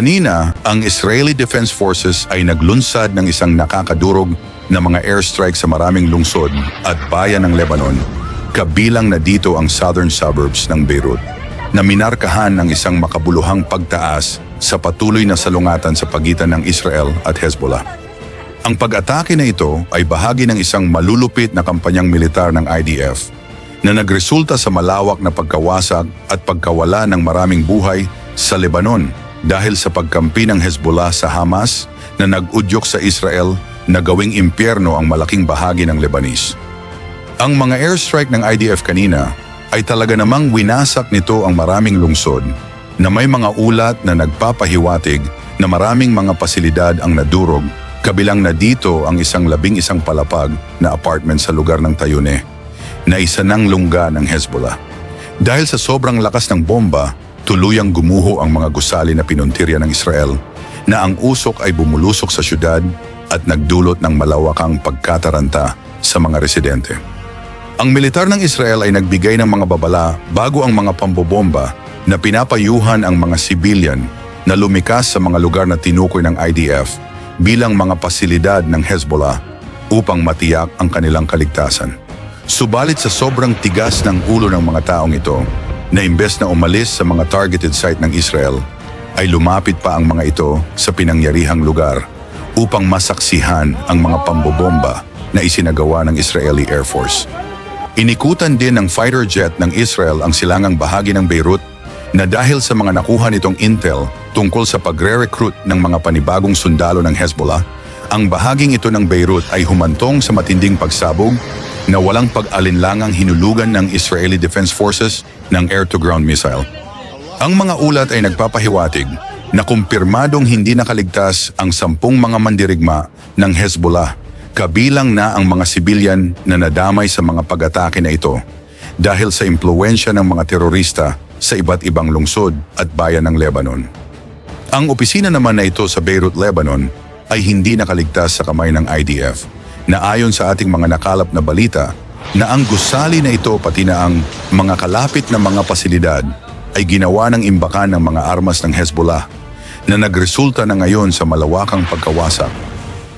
Kanina, ang Israeli Defense Forces ay naglunsad ng isang nakakadurog na mga airstrike sa maraming lungsod at bayan ng Lebanon, kabilang na dito ang southern suburbs ng Beirut, na minarkahan ng isang makabuluhang pagtaas sa patuloy na salungatan sa pagitan ng Israel at Hezbollah. Ang pag-atake na ito ay bahagi ng isang malulupit na kampanyang militar ng IDF na nagresulta sa malawak na pagkawasak at pagkawala ng maraming buhay sa Lebanon dahil sa pagkampi ng Hezbollah sa Hamas na nag-udyok sa Israel na gawing impyerno ang malaking bahagi ng Lebanese. Ang mga airstrike ng IDF kanina ay talaga namang winasak nito ang maraming lungsod na may mga ulat na nagpapahiwatig na maraming mga pasilidad ang nadurog kabilang na dito ang isang labing isang palapag na apartment sa lugar ng Tayune na isa ng lungga ng Hezbollah. Dahil sa sobrang lakas ng bomba, tuluyang gumuho ang mga gusali na pinuntirya ng Israel na ang usok ay bumulusok sa syudad at nagdulot ng malawakang pagkataranta sa mga residente. Ang militar ng Israel ay nagbigay ng mga babala bago ang mga pambobomba na pinapayuhan ang mga sibilyan na lumikas sa mga lugar na tinukoy ng IDF bilang mga pasilidad ng Hezbollah upang matiyak ang kanilang kaligtasan. Subalit sa sobrang tigas ng ulo ng mga taong ito, na imbes na umalis sa mga targeted site ng Israel, ay lumapit pa ang mga ito sa pinangyarihang lugar upang masaksihan ang mga pambobomba na isinagawa ng Israeli Air Force. Inikutan din ng fighter jet ng Israel ang silangang bahagi ng Beirut na dahil sa mga nakuha nitong intel tungkol sa pagre-recruit ng mga panibagong sundalo ng Hezbollah, ang bahaging ito ng Beirut ay humantong sa matinding pagsabog na walang pag-alinlangang hinulugan ng Israeli Defense Forces ng air-to-ground missile. Ang mga ulat ay nagpapahiwatig na kumpirmadong hindi nakaligtas ang sampung mga mandirigma ng Hezbollah, kabilang na ang mga sibilyan na nadamay sa mga pag-atake na ito dahil sa impluensya ng mga terorista sa iba't ibang lungsod at bayan ng Lebanon. Ang opisina naman na ito sa Beirut, Lebanon ay hindi nakaligtas sa kamay ng IDF na ayon sa ating mga nakalap na balita na ang gusali na ito pati na ang mga kalapit na mga pasilidad ay ginawa ng imbakan ng mga armas ng Hezbollah na nagresulta na ngayon sa malawakang pagkawasak.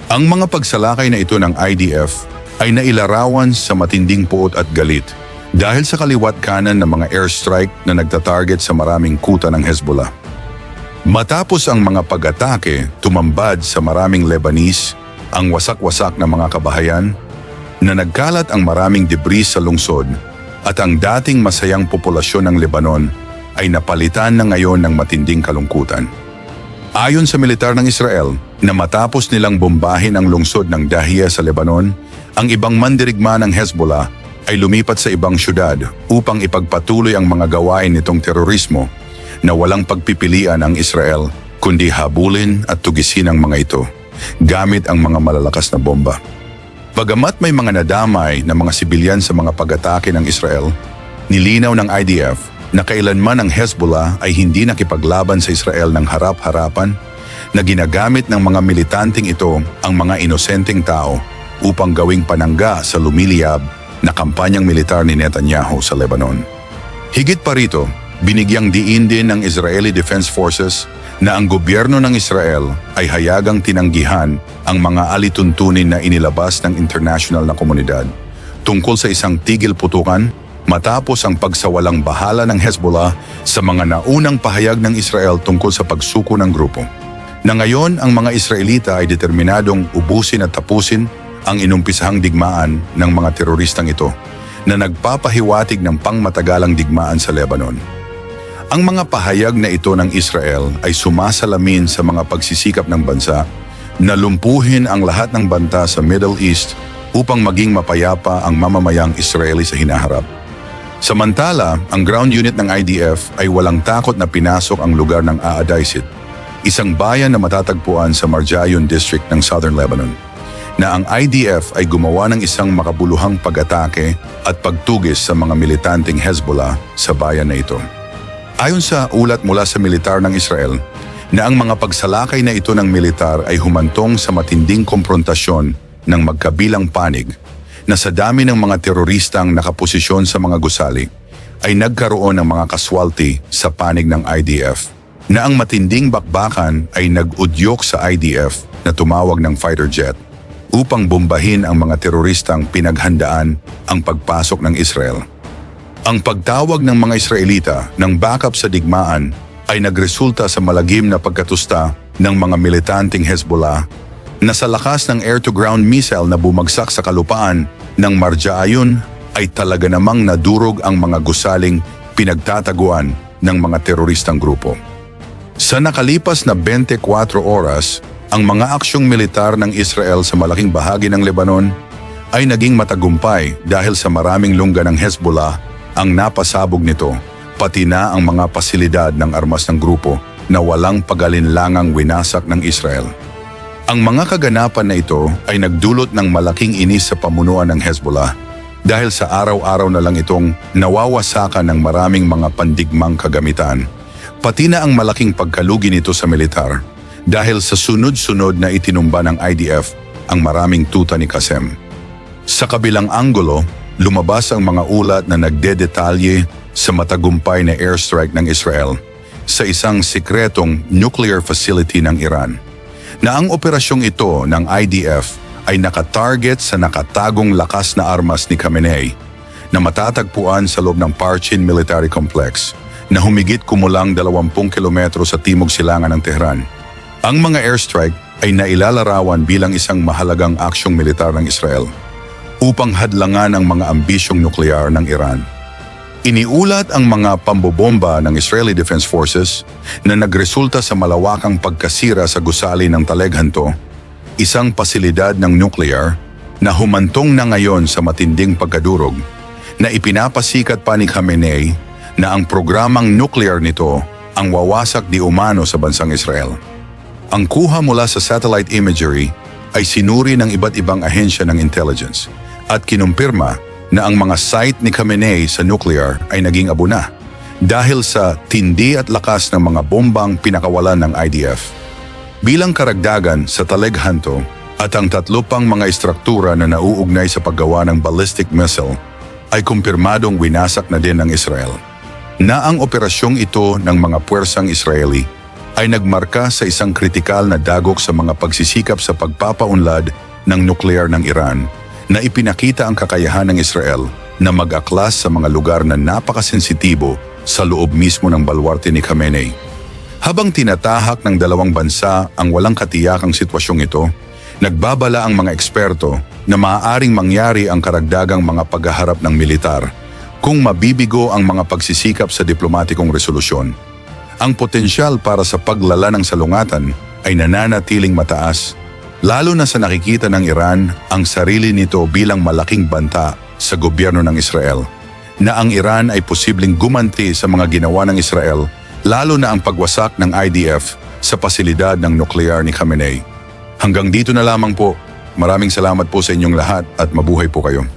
Ang mga pagsalakay na ito ng IDF ay nailarawan sa matinding puot at galit dahil sa kaliwat kanan ng mga airstrike na nagtatarget sa maraming kuta ng Hezbollah. Matapos ang mga pag-atake, tumambad sa maraming Lebanese ang wasak-wasak na mga kabahayan na nagkalat ang maraming debris sa lungsod at ang dating masayang populasyon ng Lebanon ay napalitan na ngayon ng matinding kalungkutan. Ayon sa militar ng Israel, na matapos nilang bombahin ang lungsod ng Dahia sa Lebanon, ang ibang mandirigma ng Hezbollah ay lumipat sa ibang syudad upang ipagpatuloy ang mga gawain nitong terorismo na walang pagpipilian ang Israel kundi habulin at tugisin ang mga ito gamit ang mga malalakas na bomba. Bagamat may mga nadamay na mga sibilyan sa mga pag-atake ng Israel, nilinaw ng IDF na kailanman ang Hezbollah ay hindi nakipaglaban sa Israel ng harap-harapan na ginagamit ng mga militanting ito ang mga inosenteng tao upang gawing panangga sa lumiliyab na kampanyang militar ni Netanyahu sa Lebanon. Higit pa rito, binigyang diin din ng Israeli Defense Forces na ang gobyerno ng Israel ay hayagang tinanggihan ang mga alituntunin na inilabas ng international na komunidad tungkol sa isang tigil putukan matapos ang pagsawalang bahala ng Hezbollah sa mga naunang pahayag ng Israel tungkol sa pagsuko ng grupo. Na ngayon ang mga Israelita ay determinadong ubusin at tapusin ang inumpisahang digmaan ng mga teroristang ito na nagpapahiwatig ng pangmatagalang digmaan sa Lebanon. Ang mga pahayag na ito ng Israel ay sumasalamin sa mga pagsisikap ng bansa na lumpuhin ang lahat ng banta sa Middle East upang maging mapayapa ang mamamayang Israeli sa hinaharap. Samantala, ang ground unit ng IDF ay walang takot na pinasok ang lugar ng Aadaisit, isang bayan na matatagpuan sa Marjayon District ng Southern Lebanon, na ang IDF ay gumawa ng isang makabuluhang pag-atake at pagtugis sa mga militanteng Hezbollah sa bayan na ito. Ayon sa ulat mula sa militar ng Israel, na ang mga pagsalakay na ito ng militar ay humantong sa matinding komprontasyon ng magkabilang panig na sa dami ng mga teroristang nakaposisyon sa mga gusali ay nagkaroon ng mga kaswalty sa panig ng IDF na ang matinding bakbakan ay nag-udyok sa IDF na tumawag ng fighter jet upang bombahin ang mga teroristang pinaghandaan ang pagpasok ng Israel. Ang pagtawag ng mga Israelita ng backup sa digmaan ay nagresulta sa malagim na pagkatusta ng mga militanteng Hezbollah na sa lakas ng air-to-ground missile na bumagsak sa kalupaan ng Marja Ayun ay talaga namang nadurog ang mga gusaling pinagtataguan ng mga teroristang grupo. Sa nakalipas na 24 oras, ang mga aksyong militar ng Israel sa malaking bahagi ng Lebanon ay naging matagumpay dahil sa maraming lungga ng Hezbollah ang napasabog nito, pati na ang mga pasilidad ng armas ng grupo na walang pagalinlangang winasak ng Israel. Ang mga kaganapan na ito ay nagdulot ng malaking inis sa pamunuan ng Hezbollah dahil sa araw-araw na lang itong nawawasakan ng maraming mga pandigmang kagamitan, pati na ang malaking pagkalugi nito sa militar dahil sa sunod-sunod na itinumba ng IDF ang maraming tuta ni Kasem. Sa kabilang anggulo, lumabas ang mga ulat na nagdedetalye sa matagumpay na airstrike ng Israel sa isang sikretong nuclear facility ng Iran na ang operasyong ito ng IDF ay nakatarget sa nakatagong lakas na armas ni Khamenei na matatagpuan sa loob ng Parchin Military Complex na humigit kumulang 20 kilometro sa timog silangan ng Tehran. Ang mga airstrike ay nailalarawan bilang isang mahalagang aksyong militar ng Israel upang hadlangan ang mga ambisyong nuklear ng Iran. Iniulat ang mga pambobomba ng Israeli Defense Forces na nagresulta sa malawakang pagkasira sa gusali ng Taleghanto, isang pasilidad ng nuclear na humantong na ngayon sa matinding pagkadurog na ipinapasikat pa ni Khamenei na ang programang nuclear nito ang wawasak di umano sa bansang Israel. Ang kuha mula sa satellite imagery ay sinuri ng iba't ibang ahensya ng intelligence at kinumpirma na ang mga site ni Khamenei sa nuclear ay naging abo na dahil sa tindi at lakas ng mga bombang pinakawalan ng IDF. Bilang karagdagan sa Taleghanto at ang tatlo pang mga istruktura na nauugnay sa paggawa ng ballistic missile ay kumpirmadong winasak na din ng Israel. Na ang operasyong ito ng mga puwersang Israeli ay nagmarka sa isang kritikal na dagok sa mga pagsisikap sa pagpapaunlad ng nuklear ng Iran na ipinakita ang kakayahan ng Israel na mag-aklas sa mga lugar na napakasensitibo sa loob mismo ng balwarte ni Khamenei. Habang tinatahak ng dalawang bansa ang walang katiyakang sitwasyong ito, nagbabala ang mga eksperto na maaaring mangyari ang karagdagang mga paghaharap ng militar kung mabibigo ang mga pagsisikap sa diplomatikong resolusyon. Ang potensyal para sa paglala ng salungatan ay nananatiling mataas lalo na sa nakikita ng Iran ang sarili nito bilang malaking banta sa gobyerno ng Israel, na ang Iran ay posibleng gumanti sa mga ginawa ng Israel, lalo na ang pagwasak ng IDF sa pasilidad ng nuklear ni Khamenei. Hanggang dito na lamang po. Maraming salamat po sa inyong lahat at mabuhay po kayo.